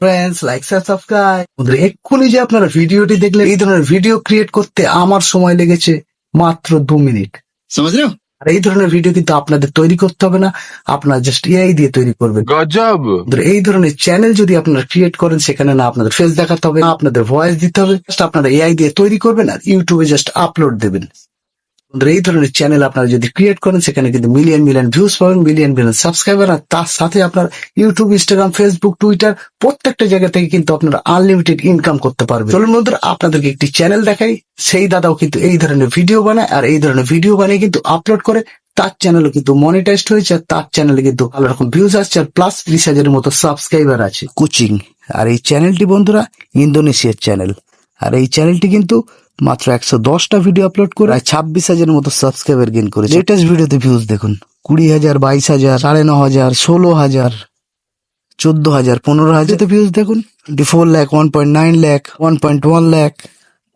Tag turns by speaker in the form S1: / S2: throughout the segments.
S1: Friends like subscribe বন্ধুরা এক্ষুনি যে আপনারা ভিডিওটি দেখলেন এই ধরনের ভিডিও ক্রিয়েট করতে আমার সময় লেগেছে মাত্র দু মিনিট।
S2: বুঝলে
S1: আর এই ধরনের ভিডিও কিন্তু আপনাদের তৈরি করতে হবে না আপনার জাস্ট এআই দিয়ে তৈরি করবেন।
S3: গজব!
S1: এই ধরনের চ্যানেল যদি আপনারা ক্রিয়েট করেন সেখানে না আপনাদের ফেস দেখাতে হবে না আপনাদের ভয়েস দিতে হবে জাস্ট আপনারা এআই দিয়ে তৈরি করবেন আর ইউটিউবে জাস্ট আপলোড দেবেন। বন্ধুরা, এই ধরনের চ্যানেল আপনারা যদি ক্রিয়েট করেন সেখানে কিন্তু মিলিয়ন মিলিয়ন ভিউজ পাবেন মিলিয়ন মিলিয়ন সাবস্ক্রাইবার আর তার সাথে আপনার ইউটিউব ইনস্টাগ্রাম ফেসবুক টুইটার প্রত্যেকটা জায়গা থেকে কিন্তু আপনারা আনলিমিটেড ইনকাম করতে পারবেন। চলুন বন্ধুরা আপনাদেরকে একটি চ্যানেল দেখাই। সেই দাদাও কিন্তু এই ধরনের ভিডিও বানায় আর এই ধরনের ভিডিও বানিয়ে কিন্তু আপলোড করে। তার চ্যানেলও কিন্তু মনিটাইজড হয়েছে আর তার চ্যানেলে কিন্তু ভালো রকম ভিউজ আসছে আর প্লাস ত্রিশ হাজারের মতো সাবস্ক্রাইবার আছে। কোচিং আর এই চ্যানেলটি বন্ধুরা ইন্দোনেশিয়ার চ্যানেল আর এই চ্যানেলটি কিন্তু মাত্র একশো দশটা ভিডিও আপলোড করে প্রায় ছাব্বিশ হাজারের মতো সাবস্ক্রাইবার গেন করেছে। লেটেস্ট ভিডিওতে ভিউজ দেখুন। কুড়ি হাজার, বাইশ হাজার, সাড়ে ন হাজার, ষোলো হাজার, চোদ্দ হাজার, পনেরো হাজার। ভিউজ দেখুন। Four lakh one point nine lakh one point one lakh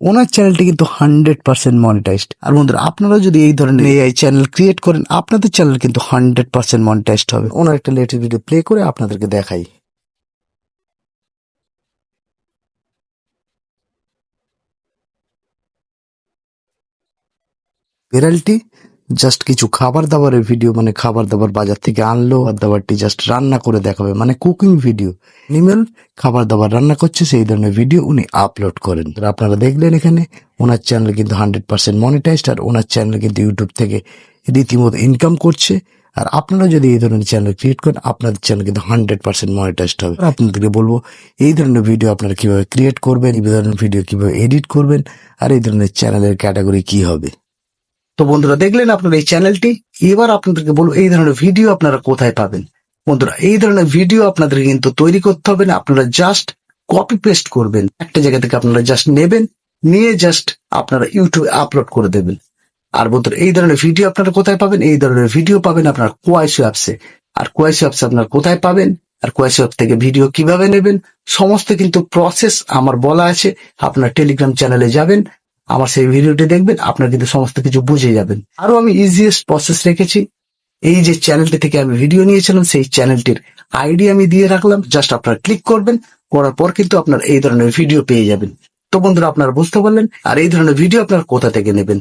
S1: ওনার চ্যানেলটি কিন্তু হান্ড্রেড পার্সেন্ট মনিটাইজড আর বন্ধুরা আপনারা যদি এই ধরনের এআই চ্যানেল ক্রিয়েট করেন, আপনাদের চ্যানেল কিন্তু হান্ড্রেড পার্সেন্ট মনিটাইজড হবে। ওনার একটা লেটেস্ট ভিডিও প্লে করে আপনাদেরকে দেখাই। বিড়ালটি জাস্ট কিছু খাবার দাবারের ভিডিও মানে খাবার দাবার বাজার থেকে আনলো আর দাবারটি জাস্ট রান্না করে দেখাবে মানে কুকিং ভিডিও এনিমেল খাবার দাবার রান্না করছে, সেই ধরনের ভিডিও উনি আপলোড করেন। আপনারা দেখলেন এখানে, ওনার চ্যানেল কিন্তু হান্ড্রেড পার্সেন্ট মনিটাইজড আর ওনার চ্যানেল কিন্তু ইউটিউব থেকে রীতিমতো ইনকাম করছে। আর আপনারা যদি এই ধরনের চ্যানেল ক্রিয়েট করেন, আপনাদের চ্যানেল কিন্তু হান্ড্রেড পার্সেন্ট মনিটাইজড হবে। আপনাদেরকে বলব, এই ধরনের ভিডিও আপনারা কীভাবে ক্রিয়েট করবেন, এই ধরনের ভিডিও কীভাবে এডিট করবেন, আর এই ধরনের চ্যানেলের ক্যাটাগরি কি হবে? তো বন্ধুরা, দেখলেন আপনার এই চ্যানেলটি? এবার আপনাদেরকে বলব, এই ধরনের ভিডিও আপনারা কোথায় পাবেন? বন্ধুরা, এই ধরনের ভিডিও আপনাদের কিন্তু তৈরি করতে হবে না, আপনারা জাস্ট কপি পেস্ট করবেন। একটা জায়গা থেকে আপনারা জাস্ট নেবেন, নিয়ে জাস্ট আপনারা ইউটিউবে আপলোড করে দেবেন। আর বন্ধুরা, এই ধরনের ভিডিও আপনারা কোথায় পাবেন? এই ধরনের ভিডিও পাবেন আপনার কোয়াইশো অ্যাপসে আর কোয়াইশো অ্যাপসে আপনার কোথায় পাবেন? আর কোয়াইশো অ্যাপ থেকে ভিডিও কীভাবে নেবেন? সমস্ত কিন্তু প্রসেস আমার বলা আছে। আপনার টেলিগ্রাম চ্যানেলে যাবেন আমার সেই ভিডিওটি দেখবেন, আপনার কিন্তু সমস্ত কিছু বুঝে যাবেন। আরও আমি ইজিয়েস্ট প্রসেস রেখেছি। এই যে চ্যানেলটি থেকে আমি ভিডিও নিয়েছিলাম, সেই চ্যানেলটির আইডি আমি দিয়ে রাখলাম। জাস্ট আপনারা ক্লিক করবেন, করার পর কিন্তু আপনার এই ধরনের ভিডিও পেয়ে যাবেন। তো বন্ধুরা, আপনারা বুঝতে পারলেন, আর এই ধরনের ভিডিও আপনারা কোথা থেকে নেবেন?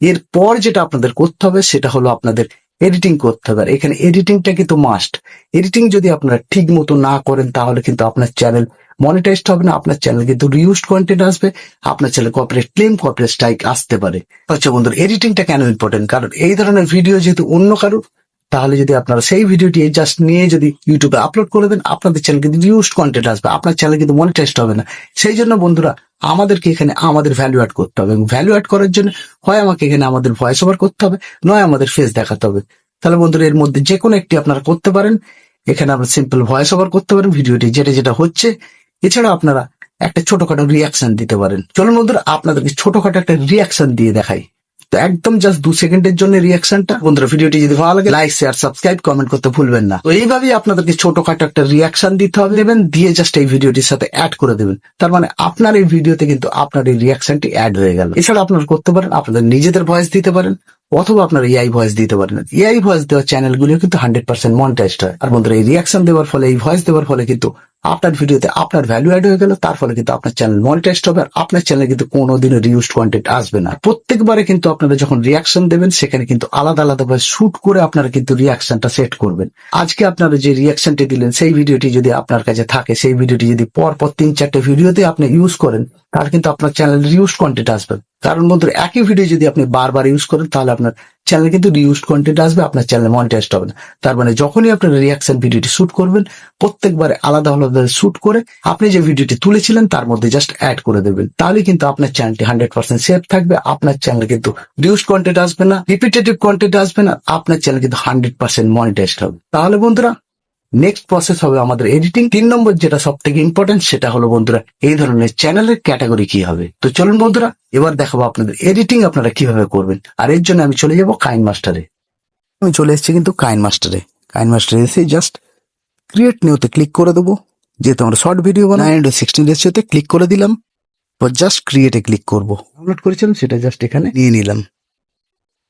S1: এরপর যেটা আপনাদের করতে হবে, সেটা হলো আপনাদের এডিটিং করতে হবে। আর এখানে এডিটিংটা কিন্তু মাস্ট এডিটিং যদি আপনারা ঠিক মতো না করেন, তাহলে কিন্তু আপনার চ্যানেল মনিটাইজড হবে না, আপনার চ্যানেল কিন্তু রিউজড কন্টেন্ট আসবে, আপনার channel copyright claim copyright strike আসতে পারে। আচ্ছা বন্ধুরা এডিটিংটা কেন ইম্পর্টেন্ট কারণ এই ধরনের ভিডিও যেহেতু অন্য কারোর, তাহলে যদি আপনারা সেই ভিডিওটি জাস্ট নিয়ে যদি ইউটিউবে আপলোড করে দেন, আপনাদের চ্যানেল কিন্তু রিউজড কন্টেন্ট আসবে, আপনার চ্যানেল কিন্তু মনিটাইজড হবে না। সেই জন্য বন্ধুরা, আমাদেরকে এখানে আমাদের ভ্যালু অ্যাড করতে হবে এবং ভ্যালু অ্যাড করার জন্য হয় আমাকে এখানে আমাদের ভয়েস ওভার করতে হবে, নয় আমাদের ফেস দেখাতে হবে। তাহলে বন্ধুরা, এর মধ্যে যে কোনো একটি আপনারা করতে পারেন। এখানে আপনার সিম্পল ভয়েস ওভার করতে পারেন ভিডিওটি যেটা যেটা হচ্ছে এছাড়া আপনারা একটা ছোটখাটো রিয়াকশন দিতে পারেন। চলুন বন্ধুরা, আপনাদেরকে ছোটখাটো একটা রিয়াকশন দিয়ে দেখাই। তো একদম জাস্ট দু সেকেন্ডের জন্য রিয়াকশনটা বন্ধুরা, ভিডিওটি যদি ভালো লাগে লাইক শেয়ার সাবস্ক্রাইব কমেন্ট করতে ভুলবেন না। তো এইভাবেই আপনাদেরকে ছোটখাটো একটা রিয়াকশন দিতে হবে। দেবেন, দিয়ে জাস্ট এই ভিডিওটির সাথে অ্যাড করে দেবেন। তার মানে আপনার এই ভিডিওতে কিন্তু আপনার এই রিয়াকশনটি অ্যাড হয়ে গেল। এছাড়া আপনারা করতে পারেন, আপনাদের নিজেদের ভয়েস দিতে পারেন, অথবা আপনার এআই ভয়েস দিতে পারেন। এআই ভয়েস দেওয়া চ্যানেলগুলিও কিন্তু হান্ড্রেড পার্সেন্ট মনিটাইজড হয়। আর বন্ধুরা, এই রিয়াকশন দেওয়ার ফলে, এই ভয়েস দেওয়ার ফলে কিন্তু আপনার ভিডিওতে আপনার ভ্যালু অ্যাড হয়ে গেল, তার ফলে কিন্তু আপনার চ্যানেল মনিটাইজড হবে আর আপনার চ্যানেলে কিন্তু কোনোদিনও রিউজড কন্টেন্ট আসবে না। প্রত্যেকবারে কিন্তু আপনারা যখন রিয়াকশন দেবেন, সেখানে কিন্তু আলাদা আলাদা ভাবে শুট করে আপনারা কিন্তু রিয়াকশনটা সেট করবেন। আজকে আপনারা যে রিয়াকশনটি দিলেন, সেই ভিডিওটি যদি আপনার কাছে থাকে, সেই ভিডিওটি যদি পর পর তিন চারটে ভিডিওতে আপনি ইউজ করেন, তাহলে কিন্তু আপনার চ্যানেল রিউজ কন্টেন্ট আসবে। কারণ বন্ধুরা, একই ভিডিও যদি আপনি বারবার ইউজ করেন, তাহলে আপনার চ্যানেল কিন্তু রিউজ কন্টেন্ট আসবে, আপনার চ্যানেল মনিটাইজড হবে না। তার মানে যখনই আপনার রিয়াকশন ভিডিওটি শুট করবেন, প্রত্যেকবারে আলাদা আলাদা শুট করে আপনি যে ভিডিওটি তুলেছিলেন তার মধ্যে জাস্ট অ্যাড করে দেবেন। তাহলে কিন্তু আপনার চ্যানেলটি হান্ড্রেড পার্সেন্ট সেফ থাকবে, আপনার চ্যানেল কিন্তু রিউজ কন্টেন্ট আসবে না রিপিটেটিভ কন্টেন্ট আসবে না, আপনার চ্যানেল কিন্তু হান্ড্রেড পার্সেন্ট মনিটাইজড হবে। তাহলে বন্ধুরা নেক্সট প্রসেস হবে আমাদের এডিটিং তিন নম্বর যেটা সব থেকে ইম্পর্টেন্ট সেটা হলো বন্ধুরা, এই ধরনের চ্যানেলের ক্যাটাগরি কি হবে? তো চলুন বন্ধুরা, এবার দেখাবো আপনাদের এডিটিং আপনারা কীভাবে করবেন। আর এর জন্য আমি চলে যাব কাইন মাস্টারে আমি চলে এসেছি কিন্তু কাইন মাস্টারে কাইন মাস্টারে এসে জাস্ট ক্রিয়েট নিউতে ক্লিক করে দেবো। যেহেতু আমরা শর্ট ভিডিও বানাই নাইন সিক্সটিন রেসিওতে ক্লিক করে দিলাম। এবার জাস্ট ক্রিয়েটে ক্লিক করব। ডাউনলোড করেছিলাম সেটা জাস্ট এখানে নিয়ে নিলাম।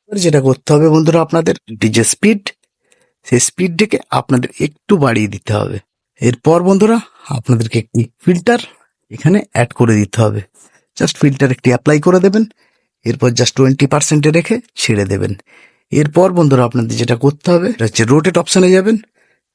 S1: এবার যেটা করতে হবে বন্ধুরা আপনাদের যে স্পিড সেই স্পিডটাকে আপনাদের একটু বাড়িয়ে দিতে হবে। এরপর বন্ধুরা আপনাদেরকে একটি ফিল্টার এখানে অ্যাড করে দিতে হবে। জাস্ট ফিল্টার একটি অ্যাপ্লাই করে দেবেন। এরপর জাস্ট টোয়েন্টি পার্সেন্টে রেখে ছেড়ে দেবেন। এরপর বন্ধুরা আপনাদের যেটা করতে হবে এটা হচ্ছে রোটেট অপশানে যাবেন।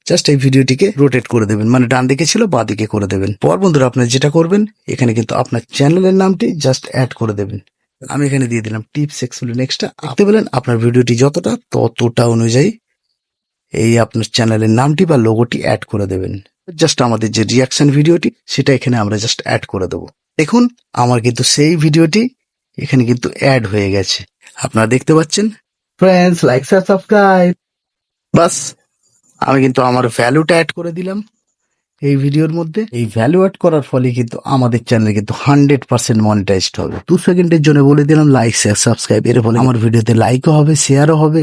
S1: জাস্ট এই ভিডিওটিকে রোটেট করে দেবেন। মানে ডান দিকে ছিল বা দিকে করে দেবেন। পর বন্ধুরা আপনারা যেটা করবেন এখানে কিন্তু আপনার চ্যানেলের নামটি জাস্ট অ্যাড করে দেবেন। আমি এখানে দিয়ে দিলাম টিপস এক্সপ্লেন নেক্সটটা আপনি বলেন আপনার ভিডিওটি যতটা ততটা অনুযায়ী এই আপনার চ্যানেলের নামটি বা লোগোটি অ্যাড করে দেবেন। জাস্ট আমাদের যে রিয়াকশন ভিডিওটি সেটা এখানে আমরা জাস্ট অ্যাড করে দেবো। দেখুন আমার কিন্তু সেই ভিডিওটি এখানে কিন্তু অ্যাড হয়ে গেছে। আপনারা দেখতে পাচ্ছেন? ফ্রেন্ডস লাইক সাবস্ক্রাইব বাস। আমি কিন্তু আমার ভ্যালুটা অ্যাড করে দিলাম এই ভিডিওর মধ্যে। এই ভ্যালু অ্যাড করার ফলে কিন্তু আমাদের চ্যানেল কিন্তু হান্ড্রেড পার্সেন্ট মনিটাইজড হবে। দু সেকেন্ডের জন্য বলে দিলাম লাইক শেয়ার সাবস্ক্রাইব এর ফলে আমার ভিডিওতে লাইকও হবে শেয়ারও হবে।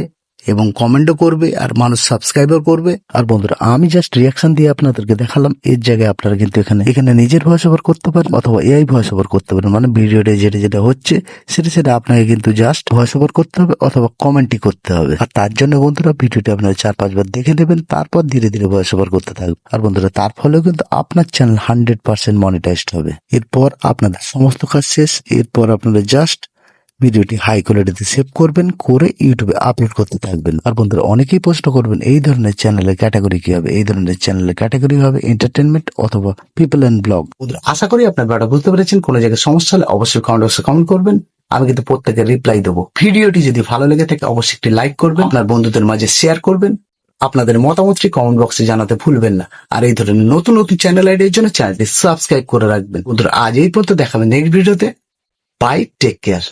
S1: এবং কমেন্টও করবে, আর মানুষ সাবস্ক্রাইবও করবে। আর বন্ধুরা, আমি জাস্ট রিয়াকশন দিয়ে আপনাদেরকে দেখালাম, এর জায়গায় আপনারা কিন্তু এখানে এখানে নিজের ভয়েস ওভার করতে পারেন অথবা এআই ভয়েস ওভার করতে পারেন। মানে ভিডিওতে যেটা যেটা হচ্ছে, সেটা সেটা আপনাকে কিন্তু জাস্ট ভয়েস ওভার করতে হবে অথবা কমেন্টই করতে হবে। আর তার জন্য বন্ধুরা ভিডিওটি আপনারা চার, পাঁচবার দেখে নেবেন, তারপর ধীরে ধীরে ভয়েস ওভার করতে থাকবে আর বন্ধুরা, তার ফলেও কিন্তু আপনার চ্যানেল হান্ড্রেড পার্সেন্ট মনিটাইজড হবে। এরপর আপনাদের সমস্ত কাজ শেষ, এরপর আপনারা জাস্ট ভিডিওটি হাই কোয়ালিটিতে সেভ করবেন, করে ইউটিউবে আপলোড করতে থাকবেন। আর বন্ধুরা, অনেকেই প্রশ্ন করবেন, এই ধরনের চ্যানেলের ক্যাটাগরি কি হবে? এই ধরনের চ্যানেলের ক্যাটাগরি হবে এন্টারটেনমেন্ট অথবা পিপল অ্যান্ড ব্লগ আশা করি আপনার ব্যাপারটা বুঝতে পেরেছেন। কোনো জায়গায় সমস্যা হলে অবশ্যই কমেন্ট বক্সে কমেন্ট করবেন। আমি কিন্তু প্রত্যেকে রিপ্লাই দেবো। ভিডিওটি যদি ভালো লেগে থাকে, অবশ্যই একটি লাইক করবেন আপনার বন্ধুদের মাঝে শেয়ার করবেন। আপনাদের মতামতটি কমেন্ট বক্সে জানাতে ভুলবেন না। আর এই ধরনের নতুন নতুন চ্যানেল আইডির জন্য চ্যানেলটি সাবস্ক্রাইব করে রাখবেন। বন্ধুরা, আজ এই পর্যন্ত দেখাবেন নেক্সট ভিডিওতে বাই টেক কেয়ার